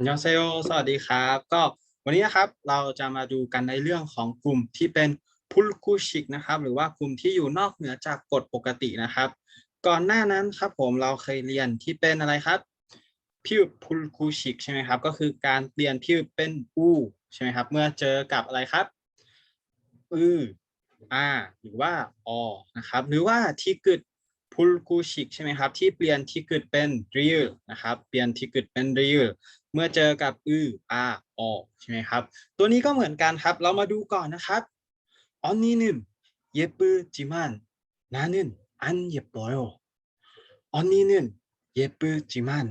อันยองเซโยสวัสดีครับ ก็วันนี้นะครับเราจะมาดูกันในเรื่องของกลุ่มที่เป็นพุลคูชิกนะครับ หรือว่ากลุ่มที่อยู่นอกเหนือจากกฎปกตินะครับ ก่อนหน้านั้นครับผมเราเคยเรียนที่เป็นอะไรครับพิวพุลคูชิกใช่ไหมครับ ก็คือการเปลี่ยนพิวเป็นอูใช่ไหมครับ เมื่อเจอกับอะไรครับอืออาหรือว่าอนะครับ หรือว่าที่กึด พุลกูชิกใช่ไหมครับที่เปลี่ยนที่กึดเป็นรีลนะครับเปลี่ยนที่กึดเป็นรีลเมื่อเจอกับอืออาออใช่ไหมครับ ตัวนี้ก็เหมือนกันครับ เรามาดูก่อนนะครับออนนี้นึมเยปืจิมันนานึนอันเยปอยออนนี้นึมเยปืจิมัน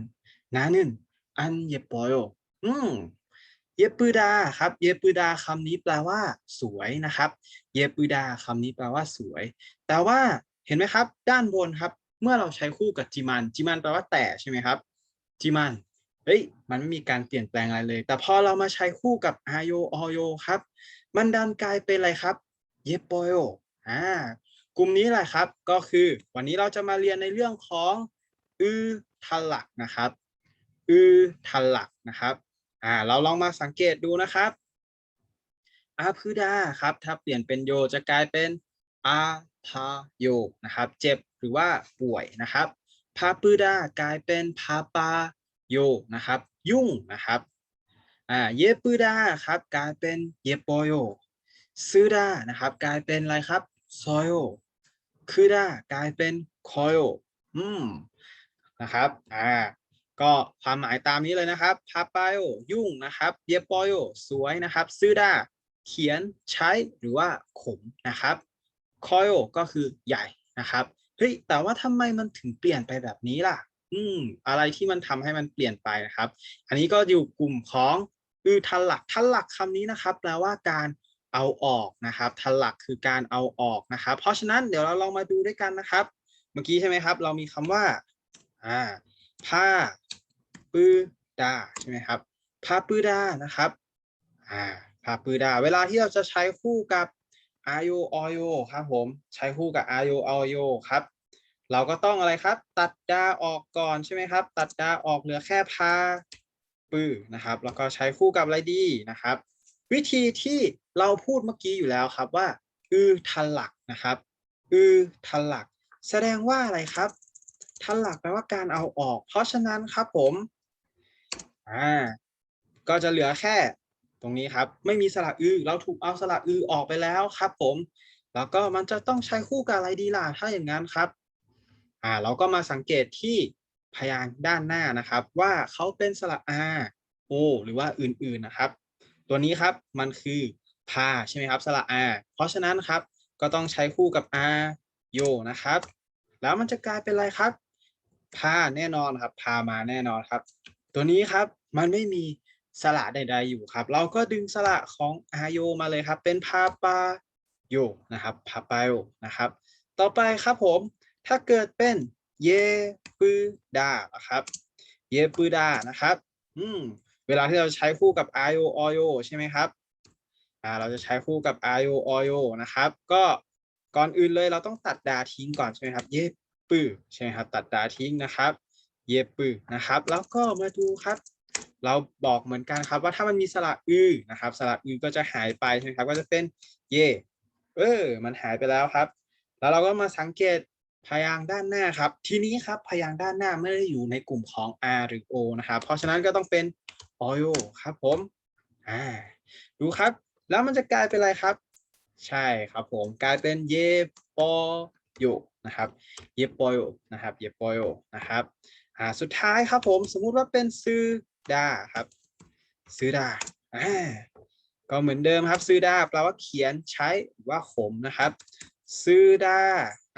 นานึนอันเยปอยอืมเยปืดาครับเยปืดาคำนี้แปลว่า สวยนะครับ เยปืดาคำนี้แปลว่าสวย แต่ว่า เห็นไหมครับ ด้านบนครับ เมื่อเราใช้คู่กับจิมันจิมันแปลว่าแต่ใช่ไหมครับจิมันเฮ้ยมันไม่มีการเปลี่ยนแปลงอะไรเลย แต่พอเรามาใช้คู่กับอโยอโยครับ มันดันกลายเป็นอะไรครับ เยปโยอ่ากลุ่มนี้แหละครับก็คือวันนี้เราจะมาเรียนในเรื่องของอือทันหลักนะครับอือทันหลักนะครับอ่าเราลองมาสังเกตดูนะครับอาพืดาครับ ถ้าเปลี่ยนเป็นโยจะกลายเป็นอา พาโยนะครับ เจ็บหรือว่าป่วยนะครับพาปืดากลายเป็นพาปาโยนะครับ ยุ่งนะครับอ่าเยปืดาครับกลายเป็นเยปโยซื้อดานะครับกลายเป็นอะไรครับซอยโยคือดากลายเป็นคอยโยอืมนะครับอ่าก็ความหมายตามนี้เลยนะครับพาปาโยยุ่งนะครับเยปโยสวยนะครับ ซื้อดาเขียนใช้หรือว่าขมนะครับ คอยโก็คือใหญ่นะครับเฮ้ยแต่ว่าทำไมมันถึงเปลี่ยนไปแบบนี้ล่ะ อืม อะไรที่มันทำให้มันเปลี่ยนไปนะครับ อันนี้ก็อยู่กลุ่มของอือทันหลักทันหลักคำนี้นะครับแปลว่าการเอาออกนะครับทันหลักคือการเอาออกนะครับ เพราะฉะนั้นเดี๋ยวเราลองมาดูด้วยกันนะครับ เมื่อกี้ใช่ไหมครับ เรามีคำว่าอ่าผ้าปื้อดาใช่ไหมครับผ้าปื้อดานะครับอ่าผ้าปื้อดา เวลาที่เราจะใช้คู่กับ อาโยอโยครับผม ใช้คู่กับอาโยอโยครับ เราก็ต้องอะไรครับ ตัดดาออกก่อนใช่ไหมครับ ตัดดาออกเหลือแค่พาปื้อนะครับ แล้วก็ใช้คู่กับอะไรดีนะครับ วิธีที่เราพูดเมื่อกี้อยู่แล้วครับว่า อือทันหลักนะครับ อือทันหลัก แสดงว่าอะไรครับทันหลักแปลว่าการเอาออก เพราะฉะนั้นครับผมอ่าก็จะเหลือแค่ ตรงนี้ครับไม่มีสระอือเราถูกเอาสระอือออกไปแล้วครับผม แล้วก็มันจะต้องใช้คู่กับอะไรดีล่ะถ้าอย่างนั้นครับอ่าเราก็มาสังเกตที่พยางค์ด้านหน้านะครับ ว่าเขาเป็นสระอาโอหรือว่าอื่นๆนะครับ ตัวนี้ครับมันคือพาใช่ไหมครับสระอาเพราะฉะนั้นครับก็ต้องใช้คู่กับอาโยนะครับ แล้วมันจะกลายเป็นอะไรครับพาแน่นอนครับ พามาแน่นอนครับ ตัวนี้ครับมันไม่มี สระใด ๆ อยู่ครับ เราก็ดึงสระของอาโยมาเลยครับ เป็นพาปาโยนะครับพาปาโยนะครับ ต่อไปครับผม ถ้าเกิดเป็นเยปืดาครับ เยปืดานะครับ อืม เวลาที่เราใช้คู่กับอาโยอโยใช่ไหมครับ อ่า เราจะใช้คู่กับอาโยอโยนะครับ ก็ก่อนอื่นเลยเราต้องตัดดาทิ้งก่อนใช่ไหมครับ เยปืใช่ไหมครับ ตัดดาทิ้งนะครับ เยปืนะครับ แล้วก็มาดูครับ เราบอกเหมือนกันครับว่าถ้ามันมีสระอือนะครับสระอือก็จะหายไปใช่ไหมครับก็จะเป็นเยเออมันหายไปแล้วครับ แล้วเราก็มาสังเกตพยางด้านหน้าครับ ทีนี้ครับพยางด้านหน้าไม่ได้อยู่ในกลุ่มของ R หรือ O นะครับเพราะฉะนั้นก็ต้องเป็น o y o ครับผมอ่าดูครับ แล้วมันจะกลายเป็นอะไรครับ ใช่ครับผมกลายเป็นเยปอโยนะครับเยปอโยนะครับเยปอโยนะครับอ่าสุดท้ายครับผมสมมุติว่าเป็นซื้อ ดาครับซื้อดาอ่าก็เหมือนเดิมครับซื้อดาแปลว่าเขียนใช้ว่าขมนะครับซื้อดา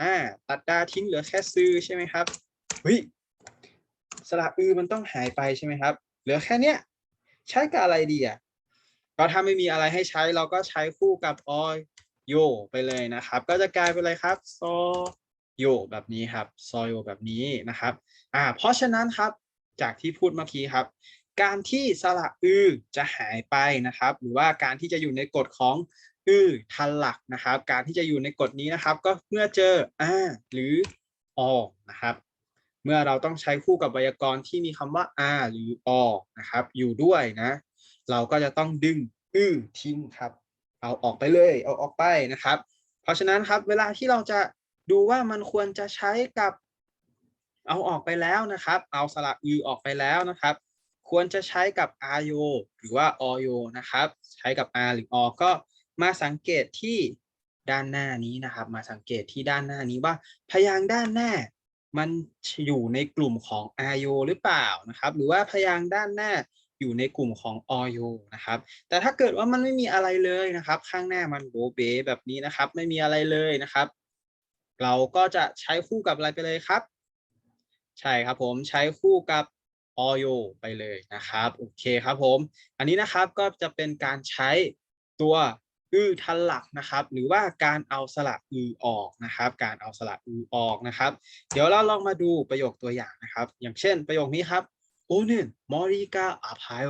อ่าตัดดาทิ้งเหลือแค่ซื้อใช่ไหมครับเฮ้ยสระอือมันต้องหายไปใช่ไหมครับ เหลือแค่เนี้ยใช้กับอะไรดีอะก็ถ้าไม่มีอะไรให้ใช้เราก็ใช้คู่กับออยโยไปเลยนะครับ ก็จะกลายเป็นอะไรครับซอโยแบบนี้ครับซอโยแบบนี้นะครับ อ่า เพราะฉะนั้นครับจากที่พูดเมื่อกี้ครับ การที่สระอือจะหายไปนะครับ หรือว่าการที่จะอยู่ในกฎของอือทันหลักนะครับ การที่จะอยู่ในกฎนี้นะครับ ก็เมื่อเจออ่าหรืออนะครับ เมื่อเราต้องใช้คู่กับไวยากรณ์ที่มีคำว่า r หรือ o นะครับ อยู่ด้วยนะ เราก็จะต้องดึงอือทิ้งครับ เอาออกไปเลยเอาออกไปนะครับ เพราะฉะนั้นครับเวลาที่เราจะดูว่ามันควรจะใช้กับเอาออกไปแล้วนะครับ เอาสระอือออกไปแล้วนะครับ ควรจะใช้กับ r โยหรือว่า o โยนะครับ ใช้กับ r หรือ o ก็มาสังเกตที่ด้านหน้านี้นะครับ มาสังเกตที่ด้านหน้านี้ว่า พยางค์ด้านหน้า มันอยู่ในกลุ่มของ r โยหรือเปล่านะครับ หรือว่าพยางค์ด้านหน้าอยู่ในกลุ่มของ o โยนะครับ แต่ถ้าเกิดว่ามันไม่มีอะไรเลยนะครับ ข้างหน้ามันโบเบแบบนี้นะครับ ไม่มีอะไรเลยนะครับ เราก็จะใช้คู่กับอะไรไปเลยครับ ใช่ครับผมใช้คู่กับ อโยไปเลยนะครับ โอเคครับผม อันนี้นะครับก็จะเป็นการใช้ตัวอือทันหลักนะครับ หรือว่าการเอาสระอือออกนะครับ การเอาสระอือออกนะครับ เดี๋ยวเราลองมาดูประโยคตัวอย่างนะครับ อย่างเช่นประโยคนี้ครับโอนึนมอริกาอาพาย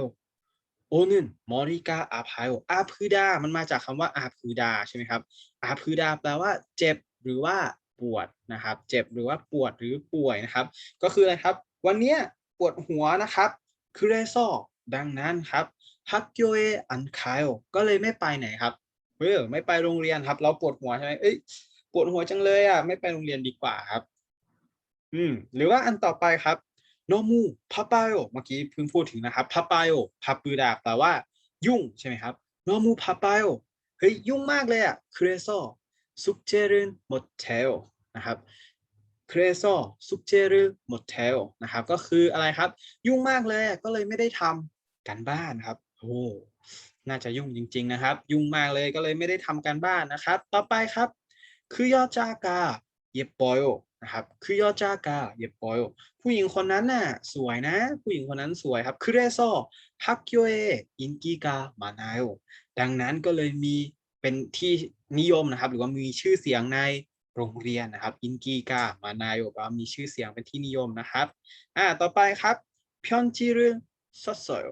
โอนึนมอริกาอาพายอาพืดา มันมาจากคำว่าอาพืดาใช่ไหมครับอาพืดาแปลว่าเจ็บหรือว่าปวดนะครับ เจ็บหรือว่าปวดหรือป่วยนะครับ ก็คืออะไรครับ วันเนี้ย ปวดหัวนะครับคือเรซอดังนั้นครับฮักโยเออันคายก็เลยไม่ไปไหนครับเออไม่ไปโรงเรียนครับ เราปวดหัวใช่ไหมเอ้ยปวดหัวจังเลยอะไม่ไปโรงเรียนดีกว่าครับ อืม หรือว่าอันต่อไปครับโนมูพาปายโอเมื่อกี้เพิ่งพูดถึงนะครับพาปายโอพาปืดาแปลว่ายุ่งใช่ไหมครับโนมูพาปายโอเฮ้ยยุ่งมากเลยอะคือเรซอซุกเจรินหมดเทลนะครับ เครซอซุกเจรุหมดเทลนะครับก็คืออะไรครับ ยุ่งมากเลยก็เลยไม่ได้ทำการบ้านครับโอ้น่าจะยุ่งจริง ๆ นะครับ ยุ่งมากเลยก็เลยไม่ได้ทำการบ้านนะครับ ต่อไปครับ คือยอจากาเย็บปอยนะครับคือยอจากาเย็บปอยผู้หญิงคนนั้นน่ะสวยนะ ผู้หญิงคนนั้นสวยครับคือเรซฮักโยเออินกิกามานาโอดังนั้นก็เลยมีเป็นที่นิยมนะครับ หรือว่ามีชื่อเสียงใน โรงเรียนนะครับ อินกีกามานายโบมีชื่อเสียงเป็นที่นิยมนะครับ อ่า ต่อไปครับพยอนจิรุซอสโซย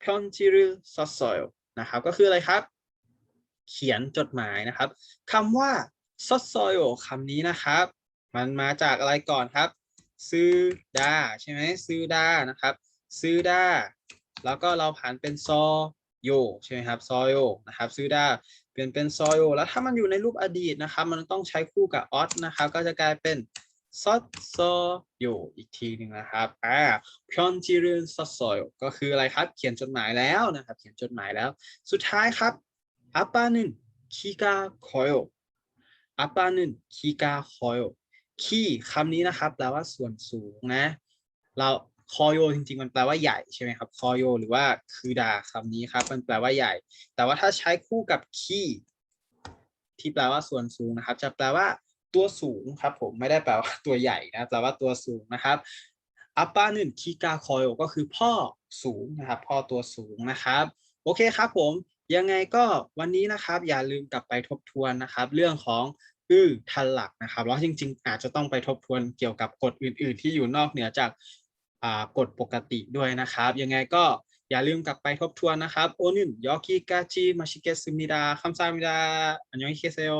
พยอนจิรุซอสโซยนะครับ ก็คืออะไรครับ เขียนจดหมายนะครับคำว่าซอสโซยคำนี้นะครับ มันมาจากอะไรก่อนครับซื้อดาใช่ไหมซื้อดานะครับซื้อดาแล้วก็เราผ่านเป็นซอ โยใช่ไหมครับซอโยนะครับซื้อไดาเปลี่ยนเป็นซอโยแล้วถ้ามันอยู่ในรูปอดีตนะครับ มันต้องใช้คู่กับออสนะครับ ก็จะกลายเป็นซอโซโยอีกทีหนึ่งนะครับอ่าพยอนจิรุนซอโซโยก็คืออะไรครับ เขียนจดหมายแล้วนะครับ เขียนจดหมายแล้ว สุดท้ายครับอาปานึนคีกาคอยอาปานึนคีกาคอยคีคำนี้นะครับแปลว่าส่วนสูงนะ เรา คอโยจริงๆ มันแปลว่าใหญ่ใช่ไหมครับคอโยหรือว่าคือดาคำนี้ครับ มันแปลว่าใหญ่ แต่ว่าถ้าใช้คู่กับคีที่แปลว่าส่วนสูงนะครับ จะแปลว่าตัวสูงครับผมไม่ได้แปลว่าตัวใหญ่นะแปลว่าตัวสูงนะครับอัปปาหนึ่งคีกาคอยก็คือพ่อสูงนะครับพ่อตัวสูงนะครับ โอเคครับผมยังไงก็วันนี้นะครับอย่าลืมกลับไปทบทวนนะครับ เรื่องของอื้อทันหลักนะครับแล้วจริง ๆ อาจจะต้องไปทบทวนเกี่ยวกับกฎอื่น ๆ ที่อยู่นอกเหนือจาก กฎปกติด้วยนะครับ ยังไงก็อย่าลืมกลับไปทบทวนนะครับ โอนึนยอกิกาจิมาชิเกสึมิดาคัมซามิดาอันยองฮิเคเซโย